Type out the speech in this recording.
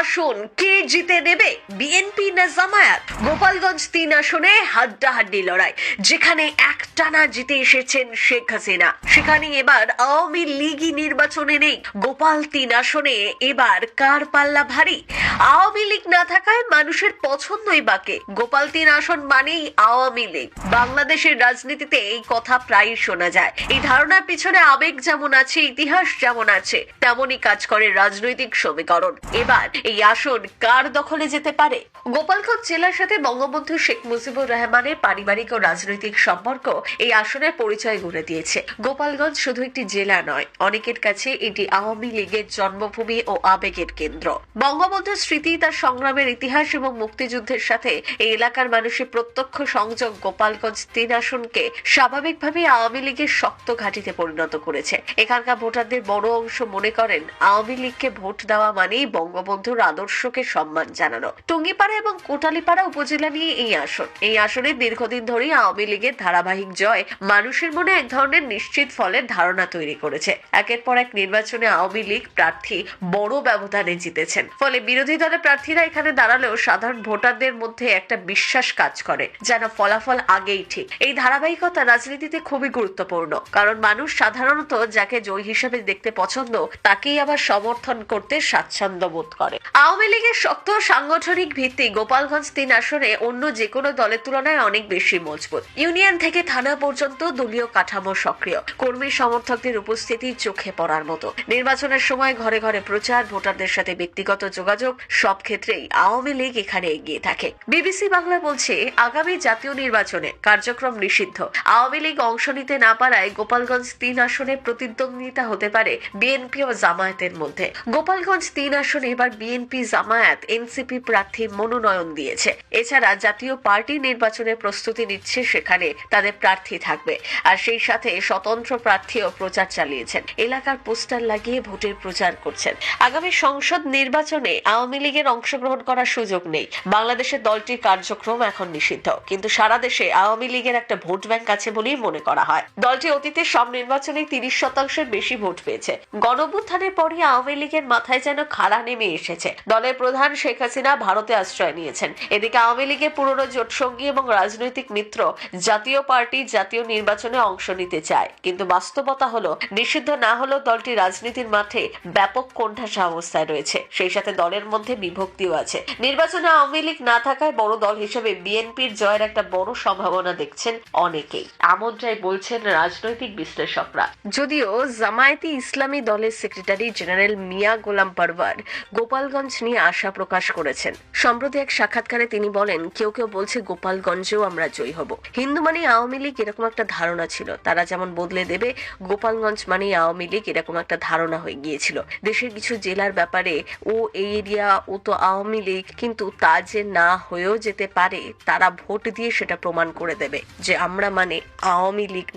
আসন কে জিতে দেবে বিএনপি না জামায়াত? গোপালগঞ্জ তিন আসনে হাড্ডাহাড্ডি লড়াই যেখানে একটানা জিতে এসেছেন শেখ হাসিনা। সেখানে এবার আওয়ামী লীগই নির্বাচনে নেই। গোপাল তিন আসনে এবার কার পাল্লা ভারী? আওয়ামী লীগ না থাকায় মানুষের পছন্দই বাকে। গোপাল তিন আসন মানেই আওয়ামী লীগ। বাংলাদেশের রাজনীতিতে এই কথা প্রায়ই শোনা যায়। এই ধারণার পিছনে আবেগ যেমন আছে, ইতিহাস যেমন আছে, তেমনই কাজ করে রাজনৈতিক সমীকরণ। এবার এই আসন কার দখলে যেতে পারে? গোপালগঞ্জ জেলার সাথে বঙ্গবন্ধু শেখ মুজিবুর রহমানের পারিবারিক ও রাজনৈতিক সম্পর্ক এই আসনের পরিচয় গড়ে দিয়েছে। গোপালগঞ্জ শুধু একটি জেলা নয়, অনেকের কাছে এটি আওয়ামী লীগের জন্মভূমি ও আবেগের কেন্দ্র। বঙ্গবন্ধুর স্মৃতি তার সংগ্রামের ইতিহাস এবং মুক্তিযুদ্ধের সাথে এই এলাকার মানুষের প্রত্যক্ষ সংযোগ গোপালগঞ্জ তিন আসনকে স্বাভাবিকভাবে আওয়ামী লীগের শক্ত ঘাঁটিতে পরিণত করেছে। এখানকার ভোটারদের বড় অংশ মনে করেন, আওয়ামী লীগকে ভোট দেওয়া মানেই বঙ্গবন্ধুর আদর্শকে সম্মান জানানো। টুঙ্গিপাড়া এবং কোটালীপাড়া উপজেলা নিয়ে এই আসন। এই আসনে দীর্ঘদিন ধরেই আওয়ামী লীগের ধারাবাহিক জয় মানুষের মনে এক ধরনের নিশ্চিত ফলের ধারণা তৈরি করেছে। একের পর এক নির্বাচনে আওয়ামী লীগ প্রার্থী বড় ব্যবধানে জিতেছেন। ফলে বিরোধী দলের প্রার্থীরা এখানে দাঁড়ালেও সাধারণ ভোটারদের মধ্যে একটা বিশ্বাস কাজ করে, যেন ফলাফল আগেই ঠিক। এই ধারাবাহিকতা রাজনীতিতে খুবই গুরুত্বপূর্ণ, কারণ মানুষ সাধারণত যাকে জয়ী হিসেবে দেখতে পছন্দ, তাকেই আবার সমর্থন করতে স্বাচ্ছন্দ্য বোধ করে। আওয়ামী লীগের শক্ত সাংগঠনিক ভিত্তি গোপালগঞ্জ তিন আসনে অন্য যে কোনো দলের তুলনায় অনেক বেশি মজবুত। ইউনিয়ন থেকে থানা পর্যন্ত দলীয় কাঠামো সক্রিয়। কর্মী সমর্থকদের উপস্থিতি চোখে পড়ার মতো। নির্বাচনের সময় ঘরে ঘরে প্রচার, ভোটারদের সাথে ব্যক্তিগত যোগাযোগ, সব ক্ষেত্রেই আওয়ামী লীগ এখানে এগিয়ে থাকে। বিবিসি বাংলা বলছে, আগামী জাতীয় নির্বাচনে কার্যক্রম নিষিদ্ধ। আওয়ামী লীগ অংশ নিতে না পারায় গোপালগঞ্জ তিন আসনে প্রতিদ্বন্দ্বিতা হতে পারে বিএনপি ও জামায়াতের মধ্যে। গোপালগঞ্জ তিন আসনে এবার বিএনপি, জামায়াত, এনসিপি প্রার্থী মনোনয়ন দিয়েছে। এছাড়া জাতীয় পার্টি নির্বাচনের প্রস্তুতি নিচ্ছে সেখানে। তাদের প্রার্থী থাকবে। আর সেই সাথে স্বতন্ত্র প্রার্থীও প্রচার চালিয়েছেন। এলাকার পোস্টার লাগিয়ে ভোটের প্রচার করছেন। আগামী সংসদ নির্বাচনে আওয়ামী লীগের অংশগ্রহণ করার সুযোগ নেই। বাংলাদেশের দলটির কার্যক্রম এখন নিষিদ্ধ। কিন্তু সারা দেশে আওয়ামী লীগের একটা ভোট ব্যাংক আছে বলেই মনে করা হয়। দলটি অতীতে সব নির্বাচনে তিরিশ শতাংশের বেশি ভোট পেয়েছে। গণভ্যুত্থানের পরই আওয়ামী লীগের মাথায় যেন খাড়া নেমে এসেছে। দলের প্রধান শেখ হাসিনা ভারতে আশ্রয় নিয়েছেন। এদিকে আওয়ামী লীগের পুরনো জোটসঙ্গী এবং রাজনৈতিক মিত্র জাতীয় পার্টি জাতীয় নির্বাচনে অংশ নিতে চায়। কিন্তু বাস্তবতা হলো, নিষিদ্ধ না হলেও দলটি রাজনীতির মাঠে ব্যাপক কোণঠাসা অবস্থায় রয়েছে। সেই সাথে দলের মধ্যে বিভক্তিও আছে। নির্বাচনে আওয়ামী লীগ না থাকায় বড় দল হিসেবে বিএনপির জয়ের একটা বড় সম্ভাবনা দেখছেন অনেকেই। এমনটাই বলছেন রাজনৈতিক বিশ্লেষকরা। যদিও জামায়াতি ইসলামী দলের সেক্রেটারি জেনারেল মিয়া গোলাম পারওয়ার গোপালগঞ্জ নিয়ে আশা প্রকাশ করেছেন। সম্প্রতি এক সাক্ষাৎকারে তিনি বলেন, কেউ কেউ বলছে গোপালগঞ্জেও আমরা জয়ী হব। হিন্দু মানে আওয়ামী লীগ এরকম একটা ধারণা ছিল। তারা যেমন বদলে দেবে, গোপালগঞ্জ মানে আওয়ামী লীগ এরকম একটা ধারণা হয়ে গিয়েছিল। দেশের কিছু জেলার ব্যাপারে, ও এই এরিয়া, ও তো আওয়ামী লীগ, কিন্তু তা যে না হয়েও যেতে পারে, তারা ভোট দিয়ে সেটা প্রমাণ করে দেবে যে আমরা মানে আওয়ামী লীগ